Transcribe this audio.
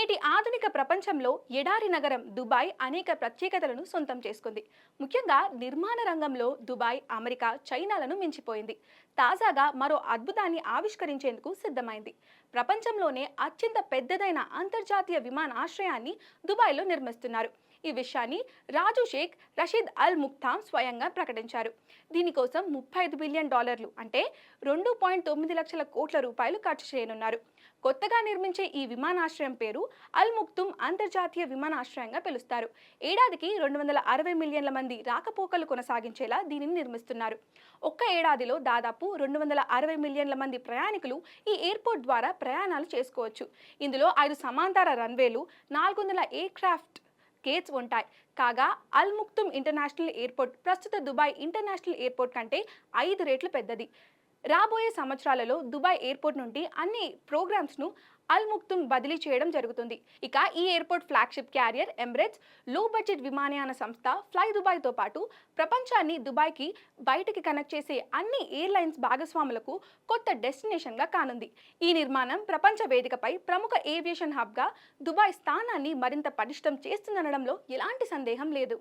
నేటి ఆధునిక ప్రపంచంలో ఎడారి నగరం దుబాయ్ అనేక ప్రత్యేకతలను సొంతం చేసుకుంది. ముఖ్యంగా నిర్మాణ రంగంలో దుబాయ్ అమెరికా చైనాలను మించిపోయింది. తాజాగా మరో అద్భుతాన్ని ఆవిష్కరించేందుకు సిద్ధమైంది. ప్రపంచంలోనే అత్యంత పెద్దదైన అంతర్జాతీయ విమానాశ్రయాన్ని దుబాయ్లో నిర్మిస్తున్నారు. ఈ విషయాన్ని రాజు షేక్ రషీద్ అల్ ముక్తామ్ స్వయంగా ప్రకటించారు. దీనికోసం ముప్పై ఐదు బిలియన్ డాలర్లు అంటే రెండు పాయింట్ తొమ్మిది లక్షల కోట్ల రూపాయలు ఖర్చు చేయనున్నారు. కొత్తగా నిర్మించే ఈ విమానాశ్రయం పేరు అల్ ముక్తుమ్ అంతర్జాతీయ విమానాశ్రయంగా పిలుస్తారు. ఏడాదికి రెండు వందల అరవై మిలియన్ల మంది రాకపోకలు కొనసాగించేలా దీనిని నిర్మిస్తున్నారు. ఒక్క ఏడాదిలో దాదాపు రెండు వందల అరవై మిలియన్ల మంది ప్రయాణికులు ఈ ఎయిర్పోర్ట్ ద్వారా ప్రయాణాలు చేసుకోవచ్చు. ఇందులో ఐదు సమాంతర రన్వేలు నాలుగు వందల ఎయిర్క్రాఫ్ట్ గేట్స్ ఉంటాయి. కాగా అల్ ముక్తుమ్ ఇంటర్నేషనల్ ఎయిర్పోర్ట్ ప్రస్తుత దుబాయ్ ఇంటర్నేషనల్ ఎయిర్పోర్ట్ కంటే ఐదు రెట్లు పెద్దది. రాబోయే సంవత్సరాలలో దుబాయ్ ఎయిర్పోర్ట్ నుండి అన్ని ప్రోగ్రామ్స్ను అల్ ముక్తుమ్ బదిలీ చేయడం జరుగుతుంది. ఇక ఈ ఎయిర్పోర్ట్ ఫ్లాగ్షిప్ క్యారియర్ ఎమిరేట్స్లో బడ్జెట్ విమానయాన సంస్థ ఫ్లై దుబాయ్తో పాటు ప్రపంచాన్ని దుబాయ్కి బయటికి కనెక్ట్ చేసే అన్ని ఎయిర్లైన్స్ భాగస్వాములకు కొత్త డెస్టినేషన్గా కానుంది. ఈ నిర్మాణం ప్రపంచ వేదికపై ప్రముఖ ఏవియేషన్ హబ్గా దుబాయ్ స్థానాన్ని మరింత పటిష్టం చేస్తుందనడంలో ఎలాంటి సందేహం లేదు.